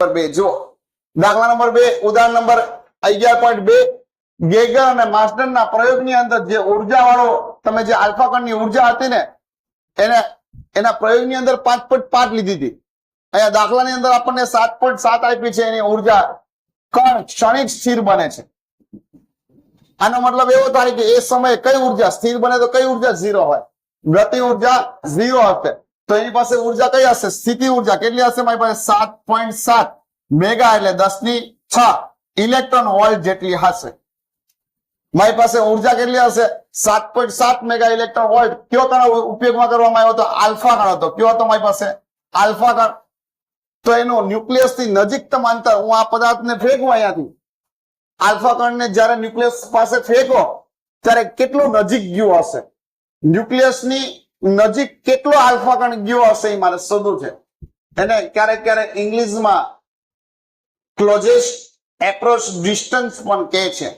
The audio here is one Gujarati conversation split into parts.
નંબર બે. જુઓ. દાખલા નંબર બે, ઉદાહરણ નંબર અગિયાર પોઈન્ટ બે. ગેગર અને માસ્ટરના પ્રયોગની અંદર જે ઊર્જા વાળો તમે જે આલ્ફા કણની ઊર્જા હતી ને, એને, એના પ્રયોગની અંદર પાંચ પોઈન્ટ પાંચ લીધી હતી. અહીંયા દાખલાની અંદર આપણને સાત પોઈન્ટ સાત આપી છે એની ઊર્જા. કણ ક્ષણિક સ્થિર બને છે. આનો મતલબ એવો થાય કે એ સમયે કઈ ઊર્જા, સ્થિર બને તો કઈ ઊર્જા? ઝીરો હોય. ગતિ ઊર્જા ઝીરો હશે. તો એની પાસે ઊર્જા કઈ હશે? સ્થિતિ ઊર્જા. કેટલી હશે? મારી પાસે સાત પોઈન્ટ સાત મેગા એટલે દસની છ. ઇલેક્ટ્રોન વોલ્ટ જેટલી હશે. મારી પાસે ઊર્જા કેટલી હશે? સાત પોઈન્ટ સાત મેગા ઇલેક્ટ્રોન વોલ્ટ. કયો કણ ઉપયોગમાં કરવામાં આવ્યો હતો? આલ્ફા કણ હતો. કયો હતો મારી પાસે? આલ્ફા કણ. તો એનો ન્યુક્લિયસથી નજીકતમ અંતર હું આ પદાર્થને ફેંકું અહીંયાથી. આલ્ફા કણને જ્યારે ન્યુક્લિયસ પાસે ફેંકો, ત્યારે કેટલું નજીક ગયું હશે? ન્યુક્લિયસની નજીક કેટલો આલ્ફા કણ ગયો હશે એ મારે શોધવું છે. એને ક્યારેક ક્યારેક ઇંગ્લિશમાં ક્લોઝેસ્ટ એપ્રોચ ડિસ્ટન્સ પણ કહે છે.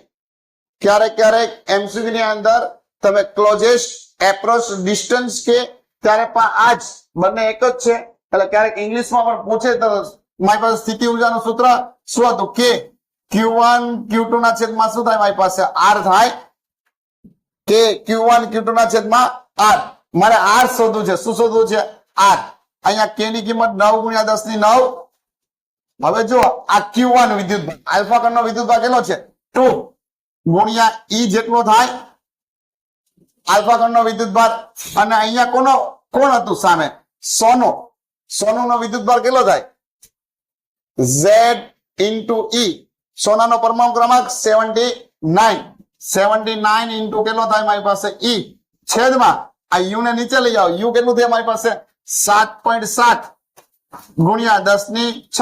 ક્યારેક ક્યારેક એમસીક્યુ ની અંદર તમે ક્લોઝેસ્ટ એપ્રોચ ડિસ્ટન્સ કે ત્યારે પણ આ જ બંને એક જ છે. એટલે ક્યારેક ઇંગ્લિશમાં પણ પૂછે તો મારી પાસે સ્થિતિ ઉર્જાનું સૂત્ર શું હતું? કે ક્યુ વન ક્યુ ટુ ના છેદમાં શું થાય? મારી પાસે આર થાય. કે ક્યુ વન ક્યુ ટુ ના છેદમાં આર મારે આર શોધવું છે. શું શોધવું છે? આર. અહીંયા કે ની કિંમત નવ ગુણ્યા દસની નવ. હવે જો આ ક્યુ વન વિદ્યુત આલ્ફા કરનો વિદ્યુત ભાગ કેટલો છે? ટુ ગુણ્યા ઈ જેટલો થાય આલ્ફા કરનો વિદ્યુત ભાર. અને અહીંયા કોનો? કોણ હતું સામે? સોનો. સોનું નો વિદ્યુત ભાર કેટલો થાય? ઝેડ ઇન્ટુ ઈ સોનાનો પરમાણુ ક્રમાંક seventy nine seventy nine into કેટલો થાય મારી પાસે? ઈ છેદમાં આ યુ ને નીચે લઈ જાઓ. યુ કેટલું થયું? મારી પાસે સાત પોઈન્ટ સાત ગુણ્યા દસની છ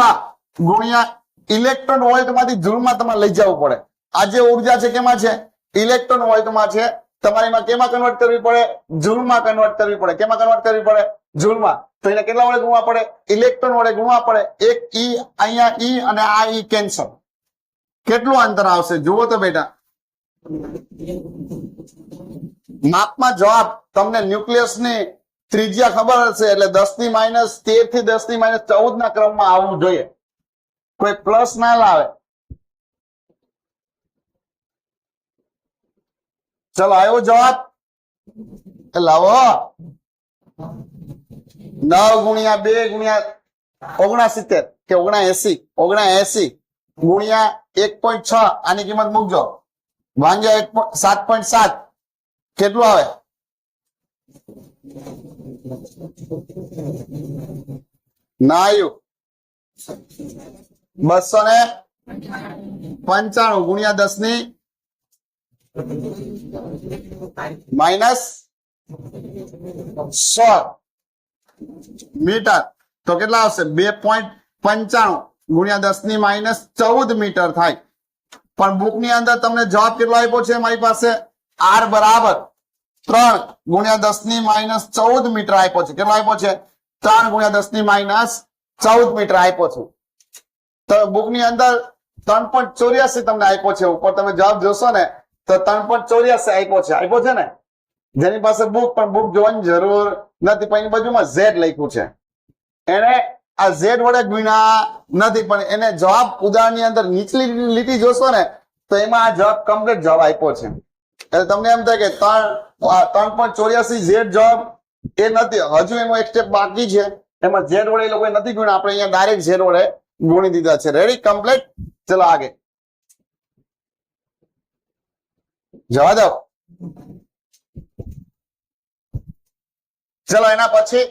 ગુણ્યા ઇલેક્ટ્રોન વોલ્ટમાંથી જૂલમાં તમારે લઈ જવું પડે. આ જે ઊર્જા છે કેમાં છે? ઇલેક્ટ્રોન વોલ્ટમાં છે. તમારે એમાં કેમાં કન્વર્ટ કરવી પડે? જૂલમાં કન્વર્ટ કરવી પડે. કેમાં કન્વર્ટ કરવી પડે? જૂલમાં તો એને કેટલા વડે ગુણવા પડે? ઇલેક્ટ્રોન વડે ગુણવા પડે. એક ઈ અહીંયા ઈ અને આ ઈ કેન્સલ કેટલું અંતર આવશે? જુઓ તો બેટા. માપમાં જવાબ તમને ન્યુક્લિયસની ત્રિજ્યા ખબર હશે, એટલે દસની માઇનસ તેરથી દસની માઇનસ ચૌદ ના ક્રમમાં આવવું જોઈએ. કોઈ પ્લસ ના લાવે. ચલો, આવ્યો જવાબ? લાવો. નવ ગુણ્યા બે ગુણ્યા ઓગણસિત્તેર કે ઓગણા એસી ઓગણા એસી ગુણ્યા એક પોઈન્ટ છ, આની કિંમત મૂકજો. ભાંગ્યા એક સાત પોઈન્ટ સાત. કેટલું આવે? ના આવ્યું બસો ને પંચાણું ગુણ્યા દસની માઇનસ સો મીટર. તો કેટલા આવશે? બે પોઈન્ટ પંચાણું ગુણ્યા દસની માઇનસ ચૌદ મીટર થાય. પણ બુકની અંદર તમને જવાબ કેટલો આપ્યો છે મારી પાસે? આર બરાબર ત્રણ ગુણ્યા દસની માઇનસ ચૌદ મીટર આપ્યો છે. કેટલો આપ્યો છે? ત્રણ ગુણ્યા દસની માઇનસ ચૌદ મીટર આપ્યો છું. તો બુકની અંદર ત્રણ પોઈન્ટ ચોર્યાસી તમને આપ્યો છે. ઉપર તમે જવાબ જોશો ને, તો ત્રણ પોઈન્ટ ચોર્યાસી આપ્યો છે. આપ્યો છે ને? જેની પાસે બુક, પણ બુક જોવાની જરૂર નથી. પણ એની બાજુમાં ઝેડ લખ્યું છે. એને આ ઝેડ વડે ગુણ્યા નથી, પણ એને જવાબ ઉદાહરણની અંદર નીચલી લીટી જોશો ને, તો એમાં આ જવાબ કમ્પ્લીટ જવાબ આપ્યો છે. એટલે તમને એમ થાય કે ત્રણ ત્રણ પોઈન્ટ ચોર્યાસી ઝેડ જવાબ એ નથી, હજુ એનો એક સ્ટેપ બાકી છે. એમાં ઝેડ વડે એ લોકોએ નથી ગુણ્યા, આપણે અહીંયા ડાયરેક્ટ ઝેડ વડે ગુણી દીધા છે. રેડી કમ્પ્લીટ ચલો આગળ જવા દો. ચલો, એના પછી